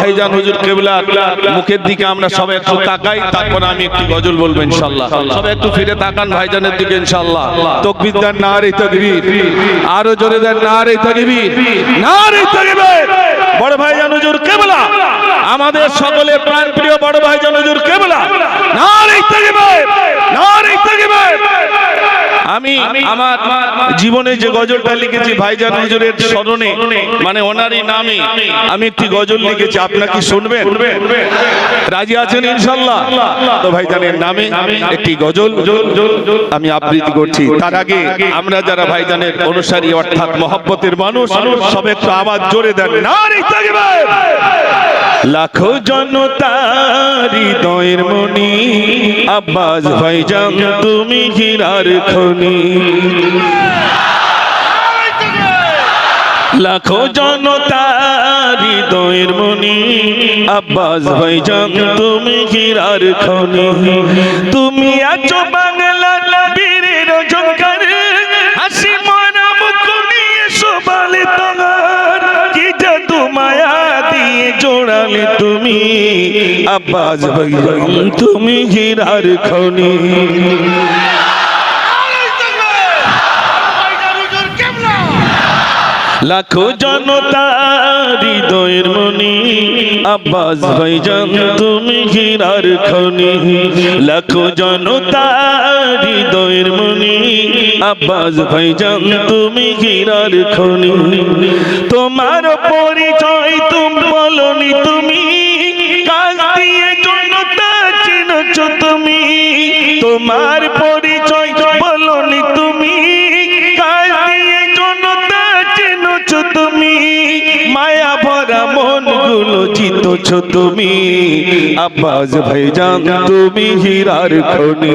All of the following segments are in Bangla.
ভাইজান হুজুর কেবলা, মুখের দিকে আমরা সবাই একটু তাকাই, তারপর আমি একটি গজল বলব ইনশাল্লাহ। সবাই একটু ফিরে তাকান ভাইজানের দিকে ইনশাল্লাহ। তকবির দেন না রে তকবির, আরও জোরে দেন না রে তকবির না রে তকবির। বড় ভাইজান হুজুর কেবলা, আমাদের সকলে প্রাণ প্রিয় বড় ভাইজান হুজুর কেবলা না রে তকবির না রে তকবির। আমি আমার জীবনে যে গজলটা লিখেছি ভাইজান হুজুরের স্মরণে মানে ওনারই নামে আমি একটি গজল লিখেছি আপনারা কি শুনবেন? রাজি আছেন ইনশাল্লাহ? তো ভাইজানের নামে একটি গজল আমি আবৃত্তি করছি। তার আগে আমরা যারা ভাইজানের অনুসারী অর্থাৎ মহব্বতের মানুষ সব একটু আওয়াজ জোরে দেন। লাখো জনতা হৃদয়ের মনি আব্বাস ভাইজান তুমি হীরার খনি। লাখো জনতা হৃদয়ের মনি। আব্বাস ভাইজান তুমি হীরার খনি। তুমি আছো জোড়ালে তুমি, আব্বাস ভাইজান, তুমি হীরার খনি। লাখো জনতা হৃদয়ের মনি, আব্বাস ভাইজান, তুমি হীরার খনি। লাখো জনতা হৃদয়ের মনি, আব্বাস ভাইজান, তুমি হীরার খনি। তোমার পরিচয় তুমি বলনি তুমি? কাল দিয়ে জনতা চিনছ তুমি? তোমার পরিচয় বলনি তুমি? কাল দিয়ে জনতা তুমি? মায়া ভরা মনগুলো জিতছ তুমি? আব্বাস ভাইজান, তুমি হীরার খনি।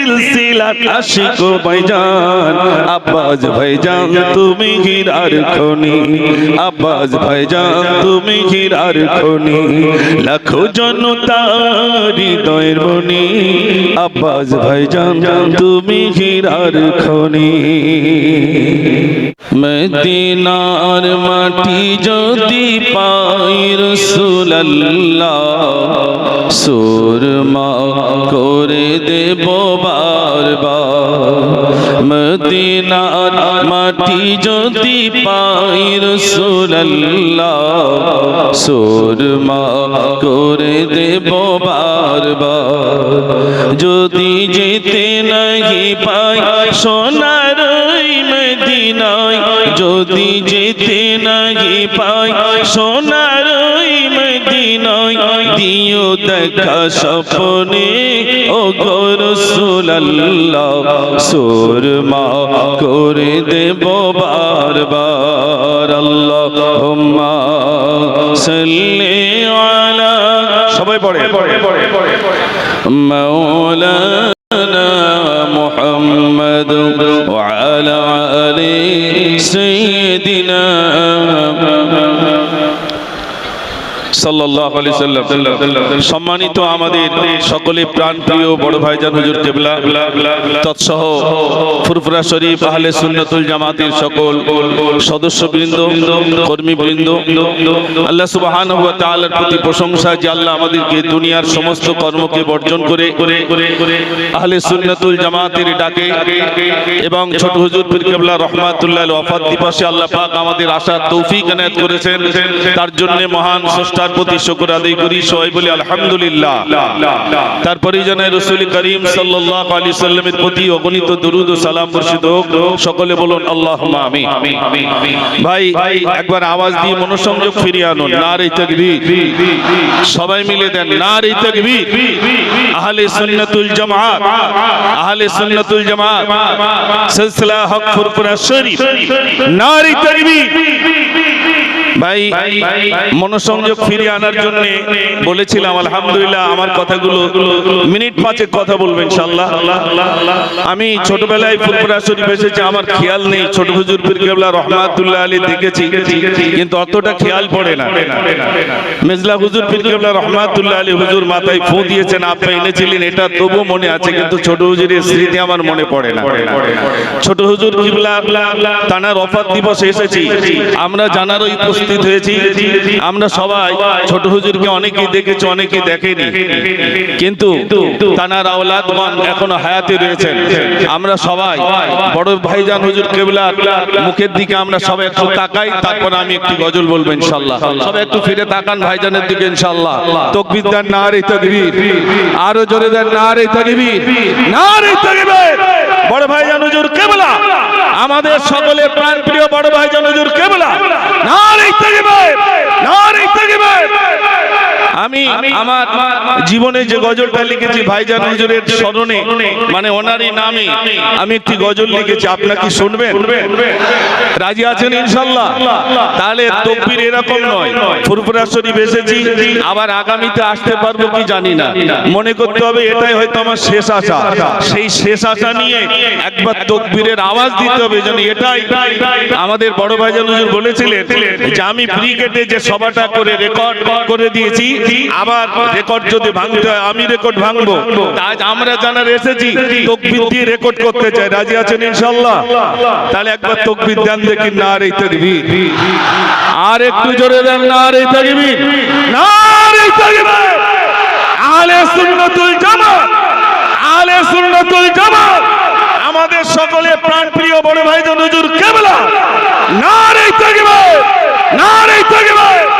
যে সিলসিলা আশিক ভাইজান, আব্বাস ভাইজান, তুমি হীরার খনি। আব্বাস ভাইজান, তুমি হীরার খনি। লাখো জনতা হৃদয়ের মনি আব্বাস ভাইজান, তুমি হীরার খনি। মদিনার মাটি যদি পাই রসুল্লাহ সুরমা করে মাটি যদি পাই রসুল্লাহ সুরমা করে দেব বারবার। যদি যেতে নাহি পাই সোনার ওই মদিনায়, যদি যেতে নাহি পাই সোনার ওই মদিনায়, দিও দেখা স্বপ্নে ও গরসুল্লাহ সুরমা করে দেব বারবার আল্লাহ। সবাই পড়ে পড়ে পড়ে পড়ে। মৌলা সম্মানিত আমাদের সকলে প্রাণপ্রিয় বড় ভাইজান হুজুর কেবলা। তৎসহ ফুরফুরা শরীফ আহলে সুন্নাতুল জামাতের সকল সদস্যবৃন্দ, কর্মীবৃন্দ। আল্লাহ সুবহানাহু ওয়া তাআলার প্রতি প্রশংসা যে আল্লাহ আমাদেরকে দুনিয়ার সমস্ত কর্মকে বর্জন করে আহলে সুন্নাতুল জামাতের ডাকে এবং ছোট হুজুর পীর কেবলা রহমাতুল্লাহ ওয়াফাত দিবসে আল্লাহ পাক আমাদের আশা তৌফিক এনায়েত করেছেন। তার জন্য মহান স্রষ্টার প্রতি শুকর আদায় করি, সবাই বলি আলহামদুলিল্লাহ। তারপরে জানাই রসুল করিম সাল্লাল্লাহু আলাইহি সাল্লামের প্রতি অগণিত দরুদ ও সালাম বর্ষিত হোক। সকলে বলুন, আল্লাহুম্মা আমিন। ভাই, একবার আওয়াজ দিয়ে মনোসংযোগ ফিরিয়ে আনুন। নারে তাকবীর। সবাই মিলে দেন, নারে তাকবীর। আহলে সুন্নাতুল জামাত। আহলে সুন্নাতুল জামাত। সিলসিলা হক ফুরফুরা শরীফ। নারে তাকবীর। ভাই মনোসংযোগ ফিরিয়ে আনার জন্য বলেছিলাম আলহামদুলিল্লাহ আমার কথাগুলো মিনিট পাঁচেক কথা বলবেন ইনশাআল্লাহ আমি ছোটবেলায় ফুলপুরা শরীফ এসেছি আমার খেয়াল নেই ছোট হুজুর পীর কেবলা রহমাতুল্লাহ আলী দেখেছি কিন্তু অতটা খেয়াল পড়ে না। মেজলা হুজুর পীর কেবলা রহমাতুল্লাহ আলী হুজুর মাথায় ফু দিয়েছেন আপনি এনেছিলেন এটা তবু মনে আছে কিন্তু ছোট হুজুরের স্মৃতি আমার মনে পড়ে না। ছোট হুজুর কিবলা তানার অফাত দিবসে এসেছি। আমরা জানার জানারই উপস্থিত হয়েছি। আমরা সবাই ছোট হুজুরকে অনেকেই দেখেছি, অনেকেই দেখেনি। কিন্তু তানার আওলাদগণ এখনও হায়াতে রয়েছেন। আমরা সবাই বড় ভাইজান হুজুর কেবলা মুখের দিকে আমরা সবাই একটু তাকাই, তারপর আমি একটি গজল বলব ইনশাল্লাহ। সবাই একটু ফিরে তাকান ভাইজানের দিকে ইনশাল্লাহ। তকবির দেন না রে তকবীর। আরও জোরে দেন না রে তকবীর। না রে তকবীর। বড় ভাইজান হুজুর কেবলা। আমাদের সকলের প্রাণ প্রিয় বড় ভাইজান হুজুর কেবলা। না রে আমি আমার জীবনে যে গজলটা লিখেছি ভাইজান হুজুরের স্মরণে মানে ওনারই নামে আমি একটি গজল লিখেছি। আপনার কি শুনবেন? রাজি আছেন ইনশাল্লাহ? তাহলে তকবির এরকম নয়। ফুরফুরা শরীফ এসেছি আবার আগামীতে আসতে পারব কি জানি না। মনে করতে হবে এটাই হয়তো আমার শেষ আশা। সেই শেষ আশা নিয়ে একবার তকবীরের আওয়াজ দিতে হবে যেন এটাই আমাদের বড় ভাইজান হুজুর বলেছিলেন যে আমি ক্রিকেটে যে সভাটা করে রেকর্ড করে দিয়েছি আবার রেকর্ড যদি ভাঙতে হয় আমি রেকর্ড ভাঙবো। আজ আমরা জানার এসেছি তকবির দিয়ে রেকর্ড করতে চাই। রাজি আছেন ইনশাল্লাহ? তাহলে একবার তকবির দেন দেখি না রে তকবির। আর একটু জোরে দেন না রে তকবির। না রে তকবির। আলে সুন্নাতুল জামাত। আলে সুন্নাতুল জামাত। আমাদের সকলে প্রাণ প্রিয় বড় ভাই হুজুর কেবলা। না রে তকবির। না রে তকবির।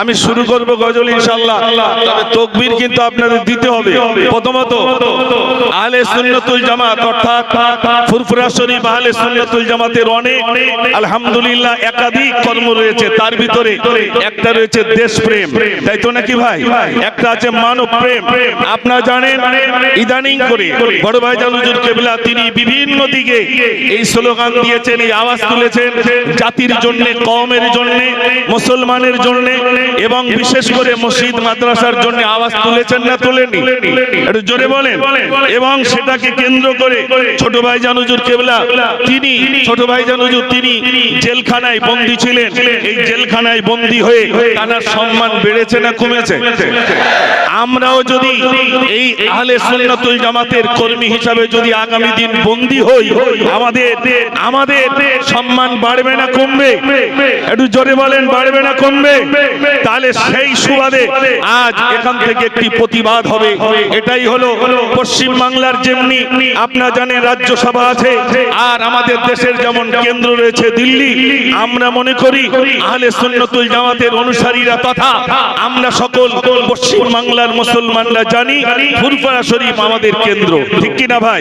আমি শুরু করব গজল ইনশাআল্লাহ। তবে তকবীর কিন্তু আপনাদের দিতে হবে। প্রথমত, আহলে সুন্নাতুল জামাত অর্থাৎ ফুরফুরা শরীফ আহলে সুন্নাতুল জামাতের অনেক, আলহামদুলিল্লাহ, একাধিক কর্ম রয়েছে। তার ভিতরে একটা রয়েছে দেশপ্রেম। তাই তো নাকি ভাই? একটা আছে মানব প্রেম আপনারা জানেন, ইদানিং করে বড় ভাই জানুজুর কেবলা, তিনি বিভিন্ন দিকে এই স্লোগান দিয়েছেন, এই আওয়াজ তুলেছেন, জাতির জন্য, কওমের জন্য, মুসলমানের জন্য এবং বিশেষ করে মসজিদ মাদ্রাসার জন্য আওয়াজ তুলেছেন না তোলেনি? একটু জোরে বলেন। এবং সেটাকে কেন্দ্র করে ছোট ভাই জানুজুর কেবলা, তিনি, ছোট ভাই জানুজুর তিনি জেলখানায় বন্দী ছিলেন। এই জেলখানায় বন্দী হয়ে তার সম্মান বেড়েছে না কমেছে? আমরাও যদি এই আহলে সুন্নাতুল জামাতের কর্মী হিসাবে যদি আগামী দিন বন্দী হই, আমাদের আমাদের সম্মান বাড়বে না কমবে? একটু জোরে বলেন, বাড়বে না কমবে? তাহলে সেই সুবাদে আজ এখান থেকে একটি প্রতিবাদ হবে। এটাই হলো পশ্চিম বাংলার যেমনি আপনারা জানেন রাজ্যসভা আছে। আর আমাদের দেশের যেমন কেন্দ্র রয়েছে দিল্লি আমরা মনে করি আহলে সুন্নতুল জামাতের অনুসারীরা তথা আমরা সকল পশ্চিম বাংলার মুসলমানরা জানি ফুরফুরা শরীফ আমাদের কেন্দ্র। ঠিক কি না ভাই।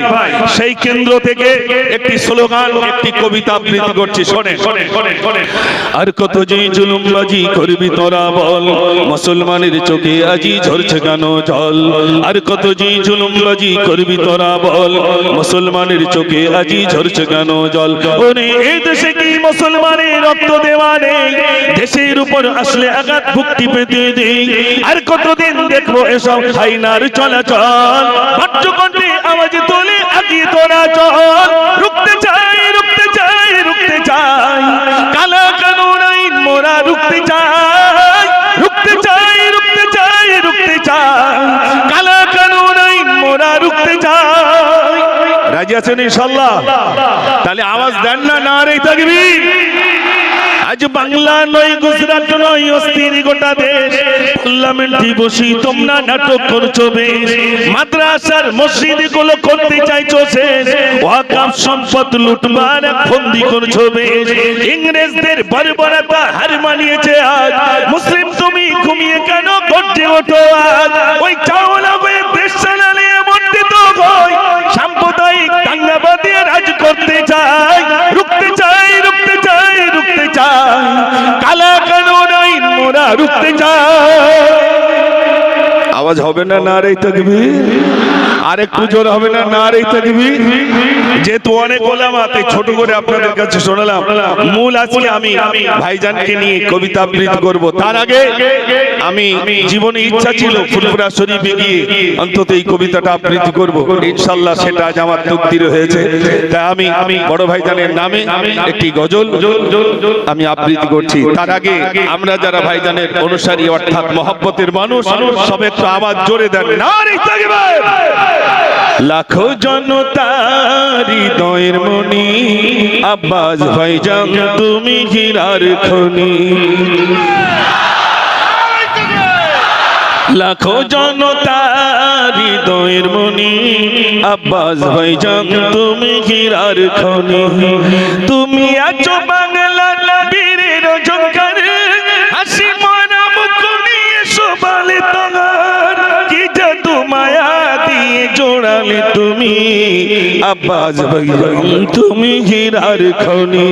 সেই কেন্দ্র থেকে একটি স্লোগান একটি কবিতা আবৃত্তি করছি। শোনেন। আর কত যে জুলুমবাজি করবি তোরা? বল মুসলমানের চোখে আজি ঝরছে কেন জল? আর কত যে জুলুমবাজি করবি তোরা বল? মুসলমানের চোখে আজি ঝরছে কেন জল? ওরে এই দেশে কি মুসলমানের রক্ত দেওয়া নেই? দেশের উপর আসলে আঘাত ভুক্তি পেতে দেই আর কতদিন দেখব এসব হাইনার চলাচল? ভাট্যকণ্ঠে আওয়াজ তোলে আগিয়ে তোরা চল। রুখতে চাই রুখতে চাই রুখতে চাই। কালা কানুন আইন মোরা রুখতে চাই। রুখতে চাই রুখতে চাই রুখতে চাই। কালা কানুন আইন মোরা রুখতে চাই। রাজি আছেন ইনশাল্লাহ তাহলে আওয়াজ দেন না না রে তাকবীর। আজ বাংলা নয়, গুজরাট নয়, অস্থির গোটা দেশ। পার্লামেন্টে বসি তোমরা নাটক করছ বেশ। মাদ্রাসার মসজিদগুলো করতে চাইছো শেষ। ওয়াকাফ সম্পদ লুটবার এক ফন্দি করছ বেশ। ইংরেজদের বর্বরতা হার মানিয়েছে আজ। মুসলিম তুমি ঘুমিয়ে কেন করছে ওঠো আজ? ওই চাওলা হয়ে দেশ চালালে এমনটি তো হয়। সাম্প্রদায়িক দাঙ্গাবাদী রাজ করতে চাই। রুখতে চাই রুখতে চাই রুখতে চাই। কালা কেন নাই মোরা রুখতে চাই। আওয়াজ হবে না না রে তকবীর? আর একটু জোর হবে না না রে তকবীর? যেহেতু অনেক ওলামা, তাই ছোট করে আপনাদের কাছে শোনালাম। মূল আজকে আমি ভাইজানকে নিয়ে কবিতা আবৃত্তি করব। তার আগে আমি জীবনে ইচ্ছা ছিল ফুলপুরা শরীফে গিয়ে অন্তত এই কবিতাটা আবৃত্তি করব। ইনশাল্লাহ সেটা আজ আমার তকদির হয়েছে। তাই আমি আমি বড় ভাইজানের নামে একটি গজল আমি আবৃত্তি করছি। তার আগে আমরা যারা ভাইজানের অনুসারী, অর্থাৎ মহব্বতের মানুষ, সব একটু আওয়াজ জোরে। দেন লাখো জনতা হৃদয়ের মনি। আব্বাস ভাইজান তুমি হীরার খনি। লাখো জনতা হৃদয়ের মনি। আব্বাস ভাই ভাইজান তুমি হীরার খনি। তুমি আছো আব্বাস তুমি হীরার খনি।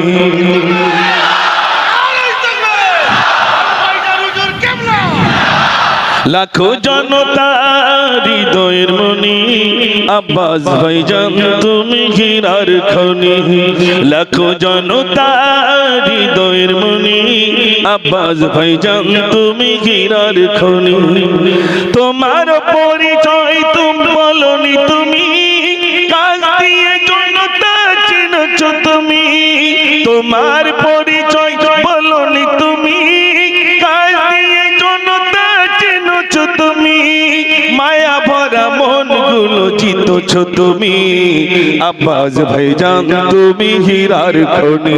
লাখো জনতা হৃদয়ের মনি। আব্বাস ভাইজান, তুমি হীরার খনি। লাখো জনতা হৃদয়ের মনি। আব্বাস ভাইজান, তুমি হীরার খনি। তোমার পরিচয় তোমার পরিচয় বলনি তুমি। কাজ দিয়ে জনতা চিনছ তুমি। মায়া ভরা মনগুলো চিতছ তুমি। আব্বাস ভাইজান তুমি হীরার খনি।